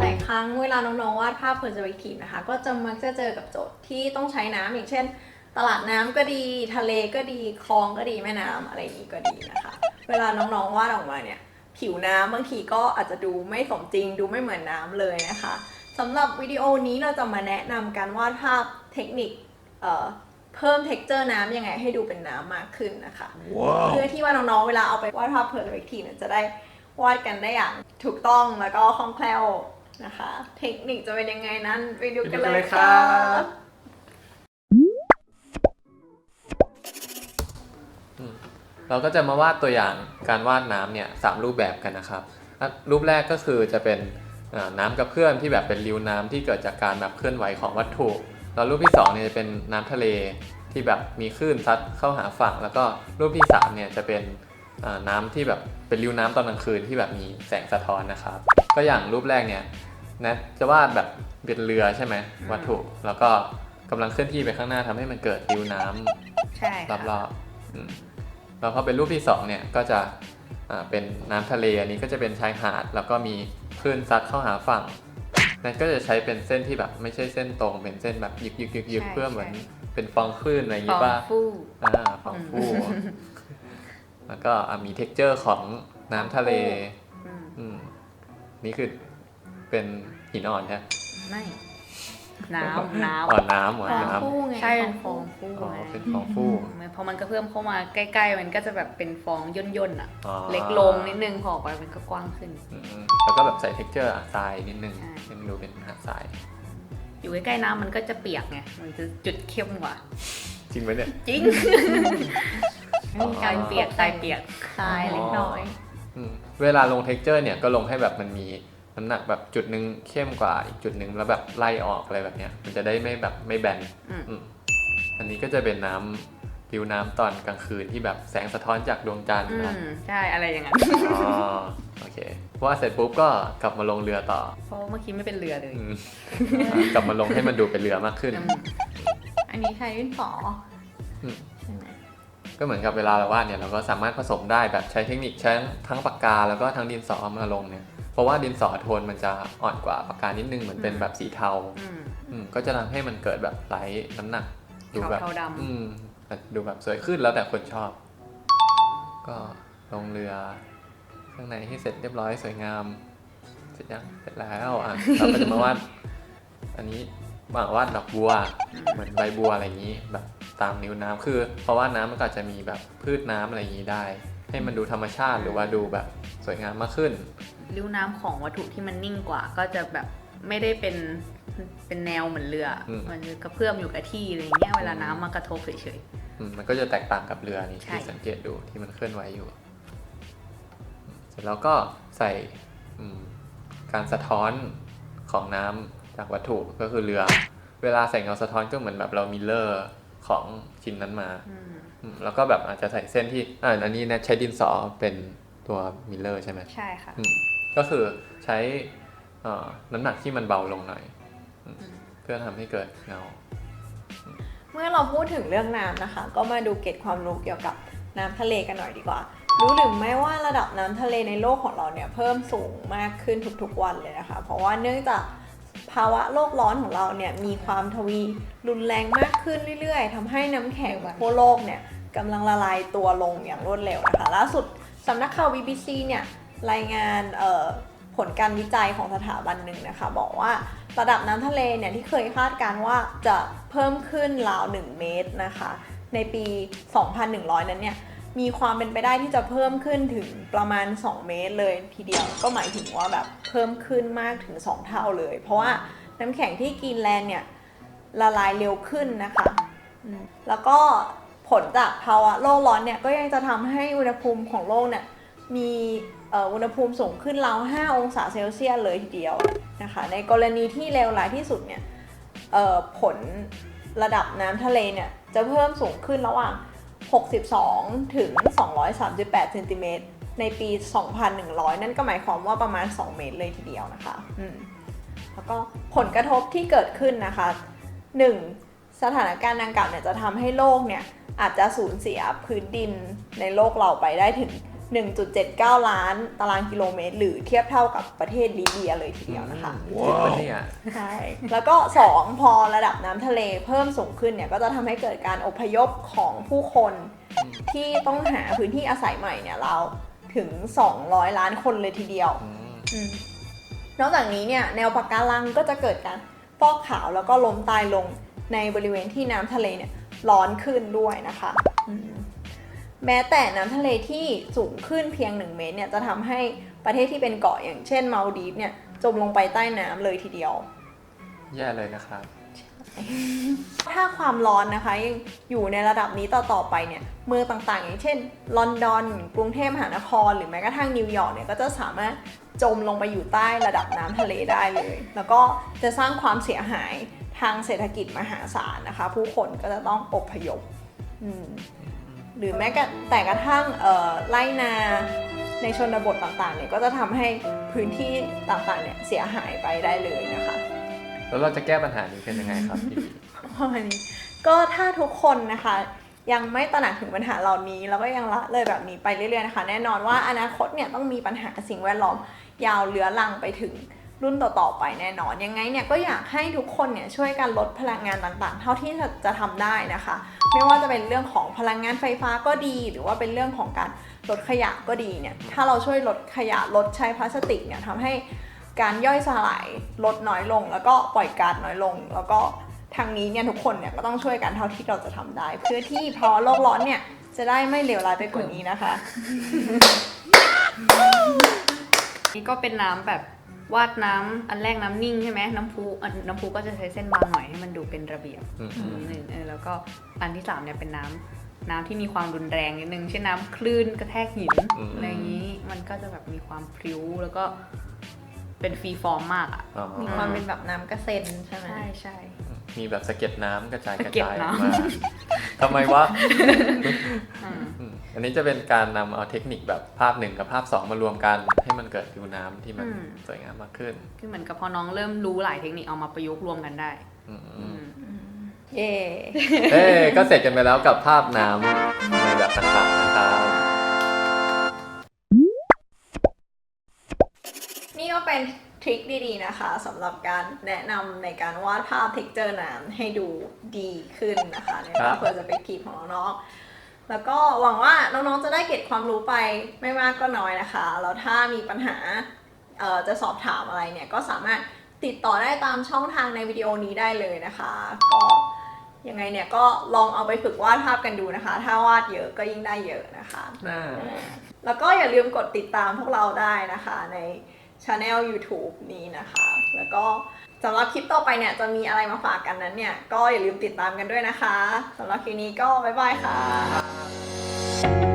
หลายครั้งเวลาน้องๆวาดภาพ perspective นะคะ ก็จะมักจะเจอกับโจทย์ที่ต้องใช้น้ำอย่างเช่น ตลาดน้ำก็ดี ทะเลก็ดี คลองก็ดีแม่น้ำอะไรอย่างนี้ก็ดีนะคะ เวลาน้องๆวาดออกมาเนี่ยผิวน้ำบางทีก็อาจจะดูไม่สมจริง ดูไม่เหมือนน้ำเลยนะคะสำหรับวิดีโอนี้เราจะมาแนะนำการวาดภาพเทคนิค เอ่อเพิ่ม texture น้ำยังไงให้ดูเป็นน้ำมากขึ้นนะคะเพื่อที่ว่าน้องๆ เวลาเอาไปวาดภาพ perspective เนี่ยจะได้วาดกันได้อย่างถูกต้องแล้วก็คล่องแคล่วนะคะ เทคนิคจะเป็นยังไงนั้นไปดูกันเลยค่ะเราก็จะมาวาดตัวอย่างการวาดน้ำเนี่ยสามรูปแบบกันนะครับอะรูปแรกก็คือจะเป็นอ่าน้ำกระเพื่อมที่แบบเป็นริ้วน้ำที่เกิดจากการแบบเคลื่อนไหวของวัตถุ แล้วรูปที่สองเนี่ยจะเป็นน้ำทะเลที่แบบมีคลื่นซัดเข้าหาฝั่ง แล้วก็รูปที่สามเนี่ยจะเป็นอ่าน้ำที่แบบเป็นริ้วน้ำตอนกลางคืนที่แบบมีแสงสะท้อนนะครับ ก็อย่างรูปแรกเนี่ยแนทจะวาดแบบเป็นเรือใช่ไหมวัตถุ แล้วก็กำลังเคลื่อนที่ไปข้างหน้าทำให้มันเกิดริ้วน้ำใช่ค่ะรอบๆอืมแล้วพอเป็นรูปที่สองเนี่ยก็จะอ่าเป็นน้ำทะเลอันนี้ก็จะเป็นชายหาด แล้วก็มีคลื่นซัดเข้าหาฝั่ง นั่นก็จะใช้เป็นเส้นที่แบบไม่ใช่เส้นตรง เป็นเส้นแบบยึกยึกยึกยึกใช่เพื่อเหมือนใช่ เป็นฟองคลื่นอะไรอย่างฟองี้งป่ะ ฟู่ อ่าฟองฟูแล้วก็อะมี t e x t อร์ของน้ำทะเล อืมอืมนี่คือเป็นหินอ่อนใช่ไหมไม่ น้ำน้อ่อนน้ำอ่อนฟองน้ำฟูไงำใช่เป็นฟองฟู่อ๋อไงเป็นฟองฟูมันพอมันกระเพื่อมเข้ามาใกล้ๆ มันก็จะแบบเป็นฟองย่นๆอะ อ๋อ เล็กลงนิดนึงพอออกไปมันก็กว้างขึ้น อืมแล้วก็แบบใส่ t e x t อร์ทรายนิดนึงใช่ ให้มันดูเป็นหาดทรายอยู่ใกล้ๆน้ำมันก็จะเปียกไง มันจะจุดเข้มกว่า จริงไหมเนี่ย จริงอ๋อกายเปียกกายเปียก ทรายเล็กน้อย อืมเวลาลง texture เนี่ยก็ลงให้แบบมันมี น้ำหนักแบบจุดหนึ่งเข้มกว่าอีกจุดหนึ่งแล้วแบบไล่ออกอะไรแบบเนี้ย มันจะได้ไม่แบบไม่แบนอืมอืมอันนี้ก็จะเป็นน้ำริวน้ำตอนกลางคืนที่แบบแสงสะท้อนจากดวงจันทร์อืนะมใช่อะไรอย่างนั้นอ๋อโอเคพอวาดเสร็จปุ๊บก็กลับมาลงเรือต่อเพราะว่าเมื่อกี้ไม่เป็นเรือเลยอืมกลับมาลงให้มันดูเป็นเรือมากขึ้น อืมอันนี้ใช้ดินสออืมใช่ไหมก็เหมือนกับเวลาเราวาดเนี่ยเราก็สามารถผสมได้แบบใช้เทคนิคใช้ทั้งปากกาแล้วก็ทั้งดินสอมาลงเนี่ย เพราะว่าดินสอโทนมันจะอ่อนกว่าปากกานิดนึงเหมือนเป็นแบบสีเทาอืมอืมก็จะทำให้มันเกิดแบบไร้น้ำหนักดูแบบเทาๆดำอืมดูแบบสวยขึ้นแล้วแต่คนชอบ ก็ลงเรือข้างในให้เสร็จเรียบร้อยสวยงามเสร็จยังเสร็จแล้วอะเราก็จะมาวาดอันนี้วางวาดดอกบัว เหมือนใบบัวอะไรอย่างนี้แบบตามนิ้วน้ำคือ เพราะว่าน้ำมันก็อาจจะมีแบบพืชน้ำอะไรอย่างนี้ได้ ให้มันดูธรรมชาติหรือว่าดูแบบสวยงามมากขึ้น ริ้วน้ำของวัตถุที่มันนิ่งกว่า ก็จะแบบไม่ได้เป็นเป็นแนวเหมือนเรืออมมันจะกระเพื่อมอยู่กับที่อะไรอย่างเงี้ยเวลาน้ำมากระทบเฉย อืมมันก็จะแตกต่างกับเรือนี่ใช่ ที่สังเกตดูที่มันเคลื่อนไหวอยู่เสร็จแล้วก็ใส่อืมการสะท้อนของน้ำจากวัตถุก็คือเรือ เวลาใส่เงาสะท้อนก็เหมือนแบบเรามิลเลอร์ของชิ้นนั้นมาๆอืมอืมแล้วก็แบบอาจจะใส่เส้นที่อ่าอันนี้นะใช้ดินสอเป็นตัวมิลเลอร์ใช่ไหมใช่ค่ะ อืม ก็คือใช้น้ำหนักที่มันเบาลงหน่อยอเพื่อทำให้เกิดเงา เมื่อเราพูดถึงเรื่องน้ำนะคะ ก็มาดูเกร็ดความรู้เกี่ยวกับน้ำทะเลกันหน่อยดีกว่า รู้หรือไม่ว่าระดับน้ำทะเลในโลกของเราเนี่ยเพิ่มสูงมากขึ้นทุกๆวันเลยนะคะ เพราะว่าเนื่องจากภาวะโลกร้อนของเราเนี่ยมีความทวีรุนแรงมากขึ้นเรื่อยๆทำให้น้ำแข็งทั่วโลกเนี่ยกำลังละลายตัวลงอย่างรวดเร็วนะคะล่าสุดสำนักข่าว BBC เนี่ย รายงานผลการวิจัยของสถาบันหนึ่งนะคะ บอกว่าระดับน้ำทะเลเนี่ยที่เคยคาดการณ์ว่าจะเพิ่มขึ้นราว 1 เมตรนะคะ ในปี 2100 นั้นเนี่ยมีความเป็นไปได้ที่จะเพิ่มขึ้นถึงประมาณ 2 เมตรเลยทีเดียวก็หมายถึงว่าแบบเพิ่มขึ้นมากถึง 2 เท่าเลย เพราะว่าน้ำแข็งที่กรีนแลนด์เนี่ยละลายเร็วขึ้นนะคะแล้วก็ผลจากภาวะโลกร้อนเนี่ยก็ยังจะทำให้อุณหภูมิของโลกเนี่ย มีอุณหภูมิสูงขึ้นราว 5 องศาเซลเซียสเลยทีเดียวนะคะ ในกรณีที่เลวร้ายที่สุดเนี่ยผลระดับน้ำทะเลเนี่ยจะเพิ่มสูงขึ้นระหว่าง 62 ถึง 238เซนติเมตรในปี 2100 นั่นก็หมายความว่าประมาณ 2 เมตรเลยทีเดียวนะคะอืมแล้วก็ผลกระทบที่เกิดขึ้นนะคะ 1. สถานการณ์ดังกล่าวเนี่ยจะทำให้โลกเนี่ยอาจจะสูญเสียพื้นดินในโลกเราไปได้ถึง 1.79 ล้านตารางกิโลเมตร หรือเทียบเท่ากับประเทศลิเบียเลยทีเดียวนะคะจริงปะเนี่ยใช่แล้วก็ 2 พอระดับน้ำทะเลเพิ่มสูงขึ้นเนี่ยก็จะทำให้เกิดการอพยพของผู้คนที่ต้องหาพื้นที่อาศัยใหม่เนี่ยเราถึง 200 ล้านคนเลยทีเดียวอืมอืมนอกจากนี้เนี่ยแนวปะการังก็จะเกิดการฟอกขาวแล้วก็ล้มตายลงในบริเวณที่น้ำทะเลเนี่ยร้อนขึ้นด้วยนะคะอืม แม้แต่น้ำทะเลที่สูงขึ้นเพียง 1 เมตรเนี่ยจะทำให้ประเทศที่เป็นเกาะอย่างเช่นมาลดีฟเนี่ยจมลงไปใต้น้ำเลยทีเดียว แย่เลยนะครับ ถ้าความร้อนนะคะยังอยู่ในระดับนี้ต่อๆไปเนี่ยเมืองต่างๆ อย่างเช่น ลอนดอน กรุงเทพมหานคร หรือแม้กระทั่งนิวยอร์กเนี่ยก็จะสามารถจมลงไปอยู่ใต้ระดับน้ำทะเลได้เลย แล้วก็จะสร้างความเสียหายทางเศรษฐกิจมหาศาลนะคะ ผู้คนก็จะต้องอพยพอืม หรือแม้กระแต่กระทั่งเอ่อไร่นาในชนบทต่างๆเนี่ยก็จะทำให้พื้นที่ต่างๆเนี่ยเสียหายไปได้เลยนะคะ แล้วเราจะแก้ปัญหานี้กันยังไงครับพี่ประมาณนี้ก็ถ้าทุกคนนะคะยังไม่ตระหนักถึงปัญหาเหล่านี้ แล้วก็ยังละเลยแบบนี้ไปเรื่อยๆนะคะ แน่นอนว่าอนาคตเนี่ยต้องมีปัญหาสิ่งแวดล้อมยาวเลื้อรังไปถึง รุ่นต่อๆไปแน่นอน ยังไงเนี่ยก็อยากให้ทุกคนเนี่ยช่วยกันลดพลังงานต่างๆ เท่าที่จะทำได้นะคะ ไม่ว่าจะเป็นเรื่องของพลังงานไฟฟ้าก็ดี หรือว่าเป็นเรื่องของการลดขยะก็ดีเนี่ยถ้าเราช่วยลดขยะลดใช้พลาสติกเนี่ยทำให้การย่อยสลายลดน้อยลง แล้วก็ปล่อยก๊าซน้อยลง แล้วก็ทางนี้เนี่ยทุกคนเนี่ยก็ต้องช่วยกันเท่าที่เราจะทำได้ เพื่อที่พอโลกร้อนเนี่ยจะได้ไม่เลวร้ายไปกว่านี้นะคะ นี่ก็เป็นน้ำแบบ วาดน้ำอันแรกน้ำนิ่งใช่ไหมน้ำพุอันน้ำพุก็จะใช้เส้นบางหน่อยให้มันดูเป็นระเบียบอืมนิดนึงเออแล้วก็อันที่สามเนี่ยเป็นน้ำน้ำที่มีความรุนแรงนิดนึงเช่นน้ำคลื่นกระแทกหินอืมอะไรอย่างนี้มันก็จะแบบมีความพริ้วแล้วก็เป็นฟรีฟอร์มมากอะอ๋อมีความเป็นแบบน้ำกระเซ็นใช่ไหมใช่ใช่มีแบบสะเก็ดน้ำกระจายกสะระเก็ดจายอน้ำอกมาทำไมวะอืมอืมอันนี้จะเป็นการนำเอาเทคนิคแบบภาพหนึ่งกับภาพสองมารวมกัน ให้มันเกิดผิวน้ำที่มันสวยงามมากขึ้น คือเหมือนกับพอน้องเริ่มรู้หลายเทคนิคเอามาประยุกต์รวมกันได้อืมอืมเย่เอ้ก็เสร็จกันไปแล้วกับภาพน้ำในแบบต่างๆนะครับนี่ก็เป็นทริคดีๆนะคะสำหรับการแนะนำในการวาดภาพเท็กเจอร์น้ำให้ดูดีขึ้นนะคะ ในภาพเพื่อจะไปกีของน้องๆ แล้วก็หวังว่าน้องๆจะได้เก็บความรู้ไปไม่มากก็น้อยนะคะ แล้วถ้ามีปัญหาเอ่อจะสอบถามอะไรเนี่ยก็สามารถติดต่อได้ตามช่องทางในวิดีโอนี้ได้เลยนะคะ ก็ยังไงเนี่ยก็ลองเอาไปฝึกวาดภาพกันดูนะคะ ถ้าวาดเยอะก็ยิ่งได้เยอะนะคะน่าแล้วก็อย่าลืมกดติดตามพวกเราได้นะคะใน ช anel YouTube นี้นะคะ แล้วก็สำหรับคลิปต่อไปเนี่ยจะมีอะไรมาฝากกันนั้นเนี่ย ก็อย่าลืมติดตามกันด้วยนะคะสำหรับคลิปนี้ก็บ๊ายบายค่ะ